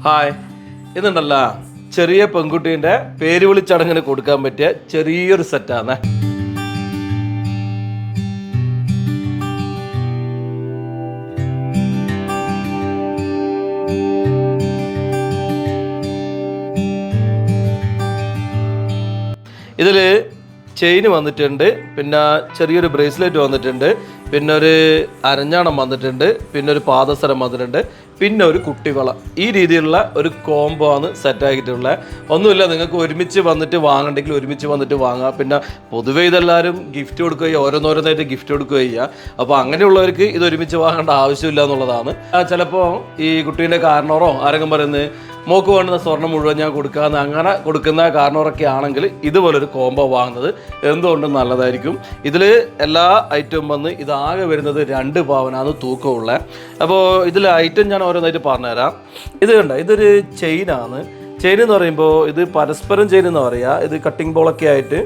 Hi. ഇന്നുണ്ടല്ല ചെറിയ പെൺകുട്ടീന്റെ പേര് വിളിച്ചടങ്ങിന് കൊടുക്കാൻ പറ്റിയ ചെറിയൊരു സെറ്റാണ് ഇതിൽ ചെയിൻ വന്നിട്ടുണ്ട് പിന്നെ ചെറിയൊരു ബ്രേസ്ലെറ്റ് വന്നിട്ടുണ്ട് പിന്നെ ഒരു അരഞ്ഞാണം വന്നിട്ടുണ്ട് പിന്നെ ഒരു പാദസരം വന്നിട്ടുണ്ട് പിന്നെ ഒരു കുട്ടിവള ഈ രീതിയിലുള്ള ഒരു കോംബോ ആണ് സെറ്റാക്കിയിട്ടുള്ളത് ഒന്നുമില്ല നിങ്ങൾക്ക് ഒരുമിച്ച് വന്നിട്ട് വാങ്ങണ്ടെങ്കിൽ ഒരുമിച്ച് വന്നിട്ട് വാങ്ങാം. പിന്നെ പൊതുവേ ഇതെല്ലാവരും ഗിഫ്റ്റ് കൊടുക്കുകയോ ഓരോന്നോരോന്നായിട്ട് ഗിഫ്റ്റ് കൊടുക്കുകയോ ചെയ്യുക അപ്പോൾ അങ്ങനെയുള്ളവർക്ക് ഇത് ഒരുമിച്ച് വാങ്ങേണ്ട ആവശ്യമില്ല എന്നുള്ളതാണ്. ചിലപ്പോൾ ഈ കുട്ടീന്റെ കാരണവറോ ആരെങ്കിലും പറയുന്നത് മോക്ക് വേണ്ടുന്ന സ്വർണം മുഴുവൻ ഞാൻ കൊടുക്കാമെന്ന് അങ്ങനെ കൊടുക്കുന്ന കാരണവരൊക്കെ ആണെങ്കിൽ ഇതുപോലൊരു കോംബോ വാങ്ങുന്നത് എന്തുകൊണ്ടും നല്ലതായിരിക്കും? ഇതിൽ എല്ലാ ഐറ്റവും വന്ന് ഇതാകെ വരുന്നത് രണ്ട് പവനാണ് തൂക്കമുള്ള. അപ്പോൾ ഇതിൽ ഐറ്റം ഞാൻ ഓരോന്നായിട്ട് പറഞ്ഞുതരാം. ഇത് കണ്ട? ഇതൊരു ചെയിനാണ് ചെയിൻ എന്ന് പറയുമ്പോൾ ഇത് പരസ്പരം ചെയിൻ എന്ന് പറയുക ഇത് കട്ടിംഗ് ബോളൊക്കെ ആയിട്ട്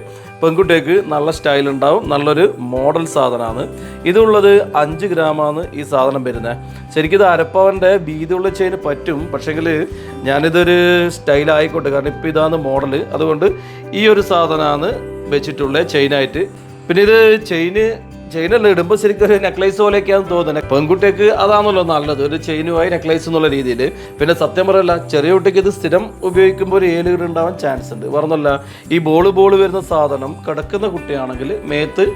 പെൺകുട്ടിക്ക് നല്ല സ്റ്റൈൽ ഉണ്ടാവും. നല്ലൊരു മോഡൽ സാധനമാണ്. ഇതുള്ളത് അഞ്ച് ഗ്രാമാണ് ഈ സാധനം വരുന്നത്. ശരിക്കും ഇത് അരപ്പവന്റെ വീതിയുള്ള ചെയിൻ പറ്റും. പക്ഷേങ്കിൽ ഞാനിതൊരു സ്റ്റൈൽ ആയിക്കോട്ടെ. കാരണം ഇപ്പോൾ ഇതാണ് മോഡൽ അതുകൊണ്ട് ഈ ഒരു സാധനമാണ് വെച്ചിട്ടുള്ള ചെയിനായിട്ട്. പിന്നെ ഇത് ചെയിന് ചെയിനെല്ലാം ഇടുമ്പോൾ ശരിക്കും ഒരു നെക്ലൈസ് പോലെയൊക്കെയാണ് തോന്നുന്നത് പെൺകുട്ടിക്ക് അതാണല്ലോ നല്ലത്. ഒരു ചെയിനുമായി നെക്ലൈസ് എന്നുള്ള രീതിയിൽ. പിന്നെ സത്യം പറയല്ല ചെറിയ കുട്ടിക്ക് ഇത് സ്ഥിരം ഉപയോഗിക്കുമ്പോൾ ഒരു ഏലുകീട് ഉണ്ടാവാൻ ചാൻസ് ഉണ്ട്. പറഞ്ഞല്ല ഈ ബോൾ ബോൾ വരുന്ന സാധനം കിടക്കുന്ന കുട്ടിയാണെങ്കിൽ മേത്ത്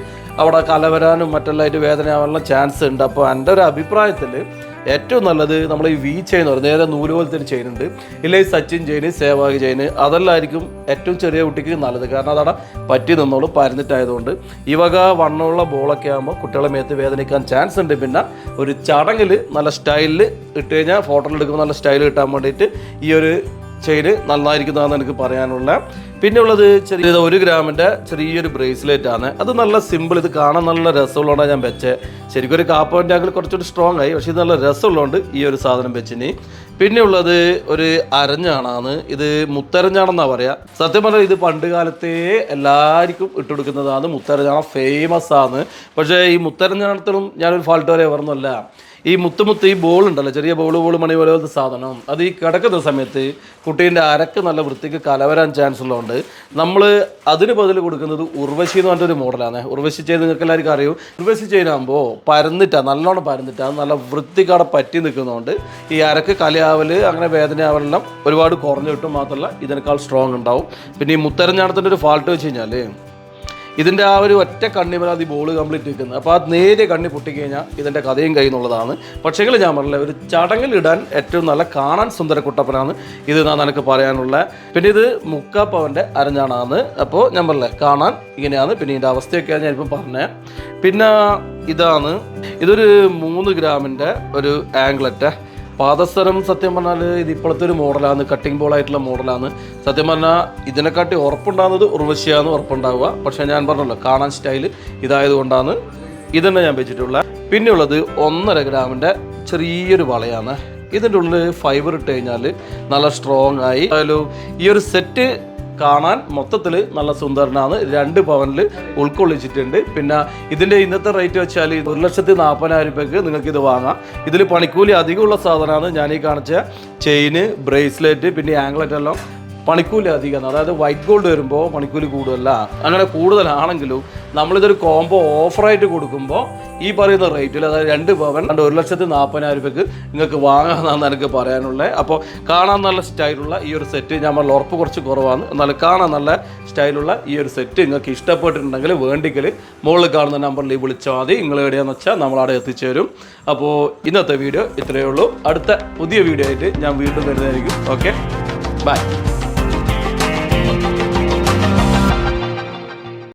അവിടെ കലവരാനും വേദന വേദനയാവാനുള്ള ചാൻസ് ഉണ്ട്. അപ്പോൾ എന്റെ ഒരു അഭിപ്രായത്തിൽ ഏറ്റവും നല്ലത് നമ്മൾ ഈ വി ചെയിൻ എന്ന് പറയുന്നത് നേരെ നൂൽ പോലത്തെ ഒരു ചെയിൻ ഉണ്ട്. ഇല്ലെങ്കിൽ സച്ചിൻ ചെയിൻ സേവാഗ് ചെയിൻ അതെല്ലാമായിരിക്കും ഏറ്റവും ചെറിയ കുട്ടിക്ക് നല്ലത്. കാരണം അതവിടെ പറ്റി നിന്നോളും പരന്നിട്ടായതുകൊണ്ട്. ഈ വക വണ്ണമുള്ള ബോളൊക്കെ ആകുമ്പോൾ കുട്ടികളെ മേത്ത് വേദനിക്കാൻ ചാൻസ് ഉണ്ട്. പിന്നെ ഒരു ചടങ്ങിൽ നല്ല സ്റ്റൈലിൽ ഇട്ട് കഴിഞ്ഞാൽ ഫോട്ടോയിൽ എടുക്കുമ്പോൾ നല്ല സ്റ്റൈൽ കിട്ടാൻ വേണ്ടിയിട്ട് ഈ ഒരു ചെയിന് നന്നായിരിക്കുന്നതാണ് എനിക്ക് പറയാനുള്ള. പിന്നെ ഉള്ളത് ചെറിയ ഒരു ഗ്രാമിന്റെ ചെറിയൊരു ബ്രേസ്ലെറ്റ് ആണ്. അത് നല്ല സിമ്പിൾ ഇത് കാണാൻ നല്ല രസമുള്ളതുകൊണ്ടാണ് ഞാൻ വെച്ചത് ശരിക്കും ഒരു കാപ്പോന്റെ ആംഗിൾ കുറച്ചുകൂടി സ്ട്രോങ് ആയി. പക്ഷേ ഇത് നല്ല രസമുള്ളതുകൊണ്ട് ഈ ഒരു സാധനം വെച്ചിനി പിന്നെ ഉള്ളത് ഒരു അരഞ്ഞാണാണ്. ഇത് മുത്തരഞ്ഞാണെന്നാണ് പറയുക സത്യം പറഞ്ഞാൽ ഇത് പണ്ട് കാലത്തേ എല്ലാവർക്കും ഇട്ടുകൊടുക്കുന്നതാണ് മുത്തരഞ്ഞാണം ഫേമസ് ആണ്. പക്ഷേ ഈ മുത്തരഞ്ഞാണത്തിലും ഞാനൊരു ഫാൾട്ട് വരെ പറഞ്ഞല്ല ഈ മുത്തുമുത്ത് മുത്ത് ഈ ബോൾ ഉണ്ടല്ലോ ചെറിയ ബോൾ ബോൾ മണി പോലത്തെ സാധനം. അത് ഈ കിടക്കുന്ന സമയത്ത് കുട്ടീന്റെ അരക്ക് നല്ല വൃത്തിക്ക് കലവരാൻ ചാൻസ് ഉള്ളതുകൊണ്ട് നമ്മൾ അതിന് ബദൽ കൊടുക്കുന്നത് ഉർവശി എന്ന് പറഞ്ഞൊരു മോഡലാണ് ഉർവശി ചെയ്ത് നിങ്ങൾക്ക് എല്ലാവർക്കും അറിയൂ. ഉർവശി ചെയ്യുമ്പോൾ പരന്നിട്ടാണ് നല്ലോണം പരന്നിട്ടാണ് നല്ല വൃത്തിക്കാടെ പറ്റി നിൽക്കുന്നതുകൊണ്ട് ഈ അരക്ക് കലയാവൽ അങ്ങനെ വേദനയാവലെല്ലാം ഒരുപാട് കുറഞ്ഞു കിട്ടും മാത്രമല്ല ഇതിനേക്കാൾ സ്ട്രോങ് ഉണ്ടാവും. പിന്നെ ഈ മുത്തരഞ്ഞാണത്തിന്റെ ഒരു ഫാൾട്ട് വെച്ച് കഴിഞ്ഞാൽ ഇതിന്റെ ആ ഒരു ഒറ്റ കണ്ണിമല ഈ ബോൾ കംപ്ലീറ്റ് നിൽക്കുന്നത് അപ്പോൾ ആ നേരെ കണ്ണി പൊട്ടിക്കഴിഞ്ഞാൽ ഇതിന്റെ കഥയും കൈ എന്നുള്ളതാണ് പക്ഷേങ്കിൽ ഞാൻ പറഞ്ഞില്ല ഒരു ചടങ്ങിലിടാൻ ഏറ്റവും നല്ല കാണാൻ സുന്ദര കുട്ടപ്പനാണ് ഇത് ഞാൻ നിനക്ക് പറയാനുള്ള. പിന്നെ ഇത് മുക്കാപ്പവന്റെ അരഞ്ഞാണാണ് അപ്പോൾ ഞാൻ പറഞ്ഞില്ല കാണാൻ ഇങ്ങനെയാണ്. പിന്നെ ഇതിന്റെ അവസ്ഥയൊക്കെയാണ് ഇപ്പം പറഞ്ഞത് പിന്നെ ഇതാണ് ഇതൊരു മൂന്ന് ഗ്രാമിന്റെ ഒരു ആംഗ്ലറ്റ് പാദസരം സത്യം പറഞ്ഞാൽ ഇത് ഇപ്പോഴത്തെ ഒരു മോഡലാണ് കട്ടിംഗ് ബോൾ ആയിട്ടുള്ള മോഡലാണ് സത്യം പറഞ്ഞാൽ ഇതിനെക്കാട്ടി ഉറപ്പുണ്ടാകുന്നത് ഉർവശിയാന്ന് ഉറപ്പുണ്ടാവുക. പക്ഷേ ഞാൻ പറഞ്ഞല്ലോ കാണാൻ സ്റ്റൈൽ ഇതായതുകൊണ്ടാണ് ഇതന്നെ ഞാൻ വെച്ചിട്ടുള്ളത് പിന്നെയുള്ളത് ഒന്നര ഗ്രാമിന്റെ ചെറിയൊരു വളയാണ്. ഇതിന്റെ ഉള്ളിൽ ഫൈബർ ഇട്ട് കഴിഞ്ഞാൽ നല്ല സ്ട്രോങ് ആയി. ഈ ഒരു സെറ്റ് കാണാൻ മൊത്തത്തിൽ നല്ല സുന്ദരനാണ്. രണ്ട് പവനിൽ ഉൾക്കൊള്ളിച്ചിട്ടുണ്ട്. പിന്നെ ഇതിന്റെ ഇന്നത്തെ റേറ്റ് വെച്ചാൽ ഒരു ലക്ഷത്തി നാൽപ്പതിനായിരം രൂപയ്ക്ക് നിങ്ങൾക്ക് ഇത് വാങ്ങാം. ഇതിൽ പണിക്കൂലി അധികമുള്ള സാധനമാണ് ഞാൻ ഈ കാണിച്ച ചെയിന് ബ്രേസ്ലെറ്റ് പിന്നെ ആംഗ്ലറ്റ് എല്ലാം. പണിക്കൂലി അധികം. അതായത് വൈറ്റ് ഗോൾഡ് വരുമ്പോൾ പണിക്കൂലി കൂടുതലല്ല അങ്ങനെ കൂടുതലാണെങ്കിലും നമ്മളിതൊരു കോംബോ ഓഫറായിട്ട് കൊടുക്കുമ്പോൾ ഈ പറയുന്ന റേറ്റിൽ അതായത് രണ്ട് പവൻ രണ്ട് ഒരു ലക്ഷത്തി നാൽപ്പതിനായിരം രൂപയ്ക്ക് നിങ്ങൾക്ക് വാങ്ങാമെന്നാണ് എനിക്ക് പറയാനുള്ളത് അപ്പോൾ കാണാൻ നല്ല സ്റ്റൈലുള്ള ഈ ഒരു സെറ്റ് ഞാൻ പറഞ്ഞ ഉറപ്പ് കുറച്ച് കുറവാണ്. എന്നാൽ കാണാൻ നല്ല സ്റ്റൈലുള്ള ഈ ഒരു സെറ്റ് നിങ്ങൾക്ക് ഇഷ്ടപ്പെട്ടിട്ടുണ്ടെങ്കിൽ വേണ്ടിക്കൽ മുകളിൽ കാണുന്ന നമ്പറിൽ വിളിച്ചാൽ മതി. നിങ്ങൾ എവിടെയാണെന്ന് വെച്ചാൽ നമ്മളവിടെ എത്തിച്ചേരും. അപ്പോൾ ഇന്നത്തെ വീഡിയോ ഇത്രയേ ഉള്ളൂ. അടുത്ത പുതിയ വീഡിയോ ആയിട്ട് ഞാൻ വീണ്ടും വരുന്നതായിരിക്കും. Okay bye